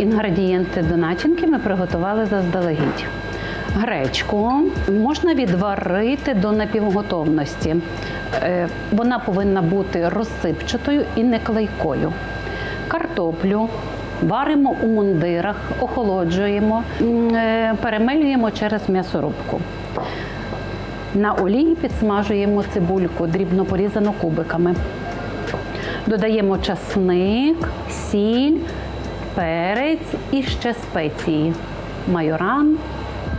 Інгредієнти до начинки ми приготували заздалегідь. Гречку можна відварити до напівготовності. Е, Вона повинна бути розсипчатою і не клейкою. Картоплю варимо у мундирах, охолоджуємо, е, перемелюємо через м'ясорубку. На олії підсмажуємо цибульку, дрібно порізану кубиками. Додаємо часник, сіль, перець і ще спеції. Майоран.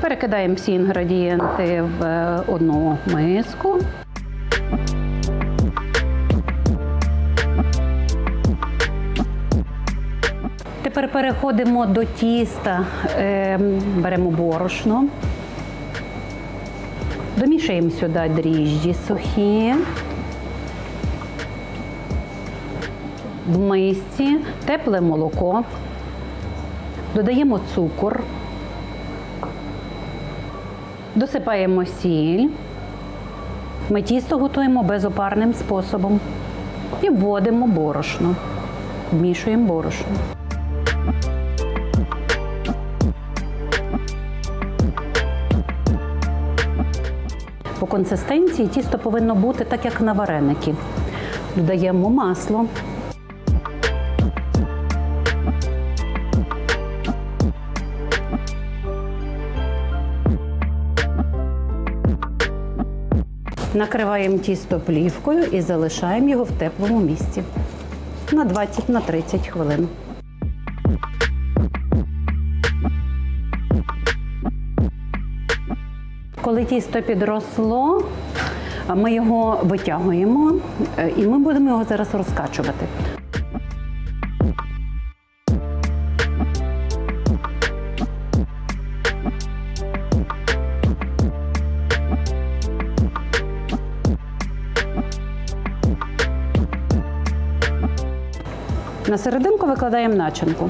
Перекидаємо всі інгредієнти в е, одну миску. Тепер переходимо до тіста, Ем, беремо борошно, домішаємо сюди дріжджі сухі. В мисці тепле молоко, додаємо цукор, досипаємо сіль. Ми тісто готуємо безопарним способом і вводимо борошно. Вмішуємо борошно. По консистенції тісто повинно бути так, як на вареники. Додаємо масло. Накриваємо тісто плівкою і залишаємо його в теплому місці на 20-30 хвилин. Коли тісто підросло, ми його витягуємо е, і ми будемо його зараз розкачувати. На серединку викладаємо начинку.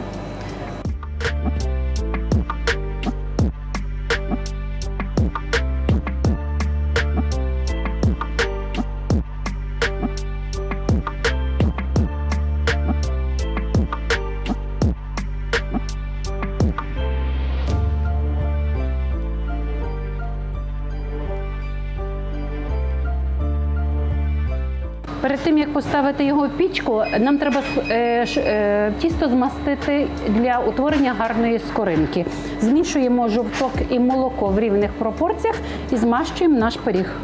Перед тим як поставити його в пічку, нам треба е, е, тісто змастити для утворення гарної скоринки. Змішуємо жовток і молоко в рівних пропорціях і змащуємо наш пиріг.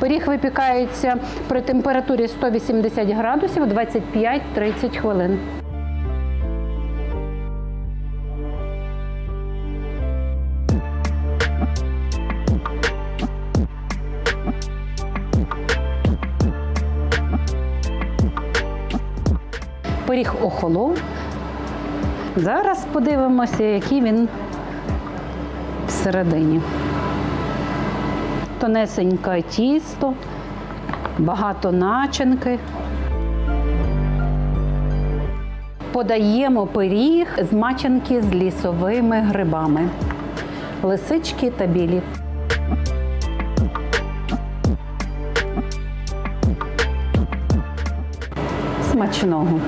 Пиріг випікається при температурі 180 градусів 25-30 хвилин. Пиріг охолов. Зараз подивимося, який він всередині. Тонесеньке тісто, багато начинки. Подаємо пиріг з мачанки з лісовими грибами, лисички та білі. Смачного.